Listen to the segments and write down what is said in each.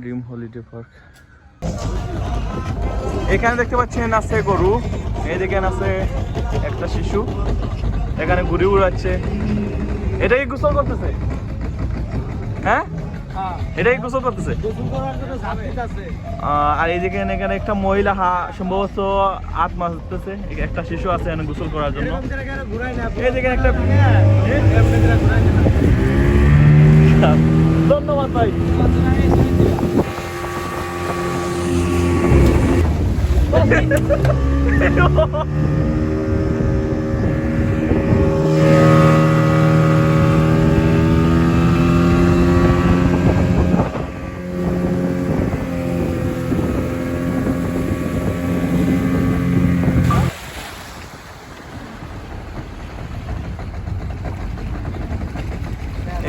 Dream holiday park এখানে দেখতে পাচ্ছেন আছে গরু এইদিকে আছে একটা শিশু এখানে ঘুরে উড়াচ্ছে। এটা কি গোসল করতেছে? হ্যাঁ? এটা কি গোসল করতেছে? আর এইদিকে এখানে একটা মহিলা হা সম্ভবত হাত মারতেছে একটা শিশু আছে এখানে গোসল করার জন্য। এইদিকে একটা ধন্যবাদ ভাই।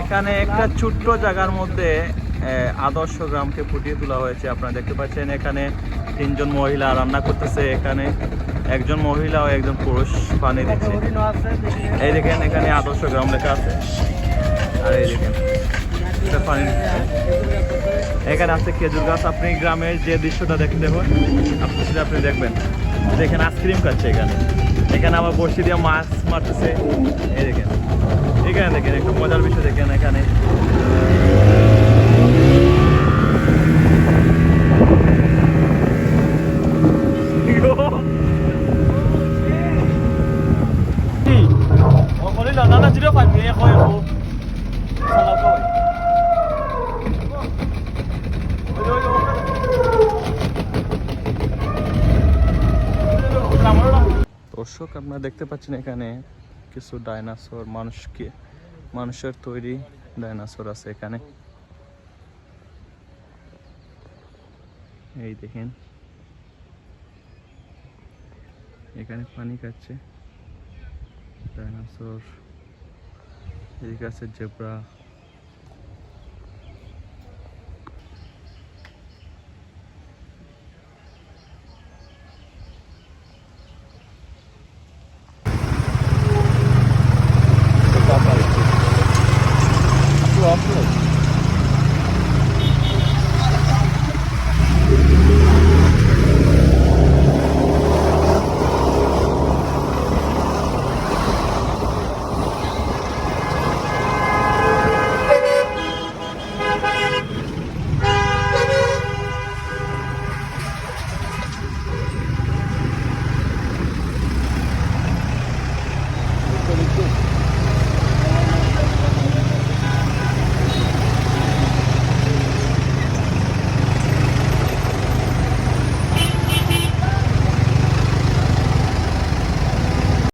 এখানে একটা ছোট্ট জায়গার মধ্যে আদর্শ গ্রামকে ফুটিয়ে তোলা হয়েছে। আপনারা দেখতে পাচ্ছেন এখানে তিনজন মহিলা রান্না করতেছে। এখানে একজন মহিলা ও একজন পুরুষ পানি দিচ্ছে। এই দেখেন, এখানে আদর্শ গ্রাম লেখা আছে। আর এই দেখেন এখানে আছে খেজুর গাছ। আপনি গ্রামের যে দৃশ্যটা দেখতে হয় আপনি সেটা আপনি দেখবেন। দেখেন, আইসক্রিম খাচ্ছে এখানে। এখানে আবার বসি দিয়ে মাছ মারতেছে। এই দেখেন। এখানে দেখেন, একটু মজার বিষয় দেখেন এখানে। 两眼咧，只都块面开好，十六个位。দর্শক আপনারা দেখতে পাচ্ছেন এখানে কিছু ডাইনোসর মানুষকে মানুষের তৈরি ডাইনোসর আছে এখানে এই দেখেন এখানে পানি খাচ্ছে ডাইনোসর এদিকে আছে জেব্রা। Thank ó,